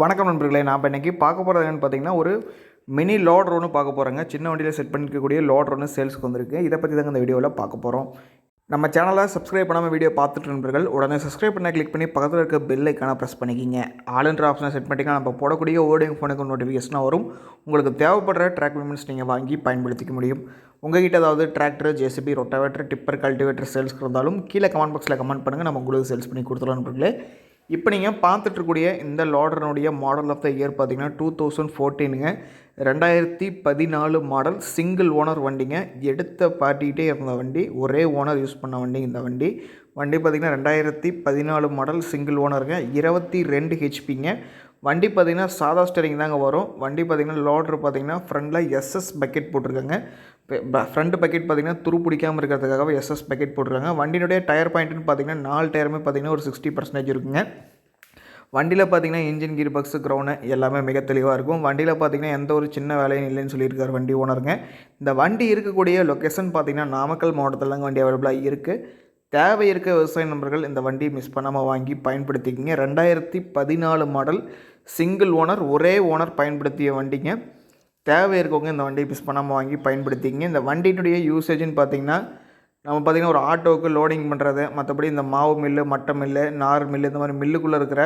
வணக்கம் நண்பர்களே நான் இப்போ இன்றைக்கி பார்க்க போகிறது என்னென்னு பார்த்தீங்கன்னா ஒரு மினி லோடர் ஒன்று பார்க்க போகிறேங்க சின்ன வண்டியில் செட் பண்ணிக்கக்கூடிய லோடர் ஒன்று சேல்ஸ்க்கு வந்திருக்கு. இதை பற்றி தாங்க இந்த வீடியோவில் பார்க்க போகிறோம் நம்ம சேனலை சப்ஸ்கிரைப் பண்ணாமல் வீடியோ பார்த்துட்டு நண்பர்கள் உடனே சப்ஸ்கிரைப் பண்ண கிளிக் பண்ணி பக்கத்தில் இருக்க பெல் ஐக்கான ப்ரெஸ் பண்ணிக்கிங்க. ஆளுன்ற ஆப்ஷனை செட் பண்ணிட்டீங்கன்னா நம்ம போடக்கூடிய ஓடிங் ஃபோனுக்கு நோட்டிஃபிகேஷனாக வரும். உங்களுக்கு தேவைப்படுற ட்ராக் பேமெண்ட்ஸ் நீங்கள் வாங்கி பயன்படுத்திக்க முடியும். உங்ககிட்ட ஏதாவது tractor JCB rotavator tipper cultivator சேல்ஸ்க்கு இருந்தாலும் கீழே கமெண்ட் பாக்ஸில் கமெண்ட் பண்ணுங்கள் நம்ம உங்களுக்கு சேல்ஸ் பண்ணி கொடுத்துடலாம் நண்பர்களே. இப்போ நீங்கள் பார்த்துட்ருக்கூடிய இந்த லாடர்னுடைய மாடல் ஆஃப் த இயர் பார்த்தீங்கன்னா டூ தௌசண்ட் ஃபோர்டீனுங்க ரெண்டாயிரத்தி பதினாலு மாடல் சிங்கிள் ஓனர் வண்டிங்க. எடுத்த பாட்டிகிட்டே இருந்த வண்டி ஒரே ஓனர் யூஸ் பண்ண வண்டி இந்த வண்டி. வண்டி பார்த்திங்கன்னா ரெண்டாயிரத்தி பதினாலு மாடல் சிங்கிள் ஓனருங்க இருபத்தி ரெண்டு ஹெச்பிங்க வண்டி பார்த்திங்கன்னா சாதா ஸ்டரிங் தாங்க வரும். வண்டி பார்த்திங்கன்னா லோட்ரு பார்த்திங்கன்னா ஃப்ரண்டில் எஸ்எஸ் பக்கெட் போட்டிருக்காங்க. ஃப்ரண்ட் பக்கெட் பார்த்திங்கன்னா துரு பிடிக்காமல் இருக்கிறதுக்காகவே எஸ்எஸ் பக்கெட் போட்டிருக்காங்க. வண்டியினுடைய டயர் பாயிண்ட்டுன்னு பார்த்திங்கன்னா நாலு டயருமே பார்த்திங்கன்னா ஒரு சிக்ஸ்டி பர்சன்டேஜ் இருக்குங்க. வண்டியில் பார்த்தீங்கன்னா இன்ஜின் கீர் பக்ஸு க்ரௌனு எல்லாமே மிக தெளிவாக இருக்கும். வண்டியில் பார்த்தீங்கன்னா எந்த ஒரு சின்ன வேலையும் இல்லைன்னு சொல்லியிருக்காரு வண்டி ஓனருங்க இந்த வண்டி இருக்கக்கூடிய லொக்கேஷன் பார்த்தீங்கன்னா நாமக்கல் மாவட்டத்தில் தாங்க வண்டி அவைலபிளாக இருக்குது தேவை இருக்க விவசாய நண்பர்கள் இந்த வண்டியை மிஸ் பண்ணாமல் வாங்கி பயன்படுத்திக்கிங்க. ரெண்டாயிரத்தி பதினாலு மாடல் சிங்கிள் ஓனர் ஒரே ஓனர் பயன்படுத்திய வண்டிங்க. தேவை இருக்கவங்க இந்த வண்டியை மிஸ் பண்ணாமல் வாங்கி பயன்படுத்திக்கிங்க. இந்த வண்டியினுடைய யூசேஜ்னு பார்த்தீங்கன்னா நம்ம பார்த்திங்கன்னா ஒரு ஆட்டோவுக்கு லோடிங் பண்ணுறது மற்றபடி இந்த மாவு மில்லு மட்டை மில்லு நார் மில்லு இந்த மாதிரி மில்லுக்குள்ளே இருக்கிற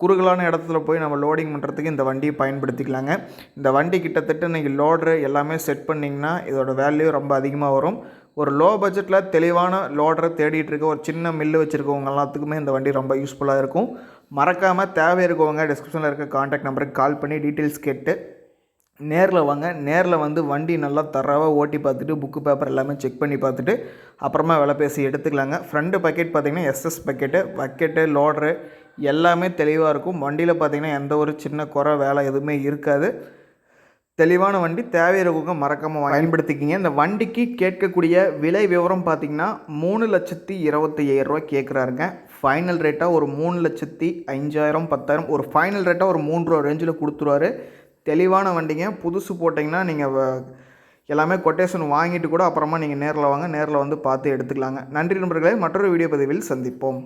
குறுகலான இடத்துல போய் நம்ம லோடிங் பண்ணுறதுக்கு இந்த வண்டியை பயன்படுத்திக்கலாங்க. இந்த வண்டி கிட்டத்தட்ட நீங்கள் லோட்ரு எல்லாமே செட் பண்ணிங்கன்னா இதோட வேல்யூ ரொம்ப அதிகமாக வரும். ஒரு லோ பட்ஜெட்டில் தெளிவான லோடரை தேடிட்டு இருக்க ஒரு சின்ன மில்லு வச்சுருக்கவங்க எல்லாத்துக்குமே இந்த வண்டி ரொம்ப யூஸ்ஃபுல்லாக இருக்கும். மறக்காமல் தேவை இருக்கவங்க டிஸ்கிரிப்ஷனில் இருக்க காண்டாக்ட் நம்பருக்கு கால் பண்ணி டீட்டெயில்ஸ் கேட்டு நேரில் வாங்க. நேரில் வந்து வண்டி நல்லா தரவாக ஓட்டி பார்த்துட்டு புக்கு பேப்பர் எல்லாமே செக் பண்ணி பார்த்துட்டு அப்புறமா விலை பேசி எடுத்துக்கலாங்க. ஃப்ரண்ட்டு பக்கெட் பார்த்திங்கன்னா எஸ்எஸ் பக்கெட்டு பக்கெட்டு லோடரு எல்லாமே தெளிவாக இருக்கும். வண்டியில் பார்த்திங்கன்னா எந்த ஒரு சின்ன குறை வேலை எதுவுமே இருக்காது. தெளிவான வண்டி தேவையிறவங்க மறக்காமல் பயன்படுத்திக்கிங்க. இந்த வண்டிக்கு கேட்கக்கூடிய விலை விவரம் பார்த்திங்கன்னா மூணு லட்சத்தி இருபத்தி ஐயாயிரரூவா கேட்குறாருங்க ஃபைனல் ரேட்டாக ஒரு மூணு லட்சத்தி அஞ்சாயிரம் பத்தாயிரம் ஒரு ஃபைனல் ரேட்டாக ஒரு மூன்று ரூபா ரேஞ்சில் கொடுத்துருவாரு. தெளிவான வண்டிங்க. புதுசு போட்டிங்கன்னா நீங்கள் எல்லாமே கொட்டேஷன் வாங்கிட்டு கூட அப்புறமா நீங்கள் நேரில் வாங்க. நேரில் வந்து பார்த்து எடுத்துக்கலாங்க. நன்றி நண்பர்களே. மற்றொரு வீடியோ பதிவில் சந்திப்போம்.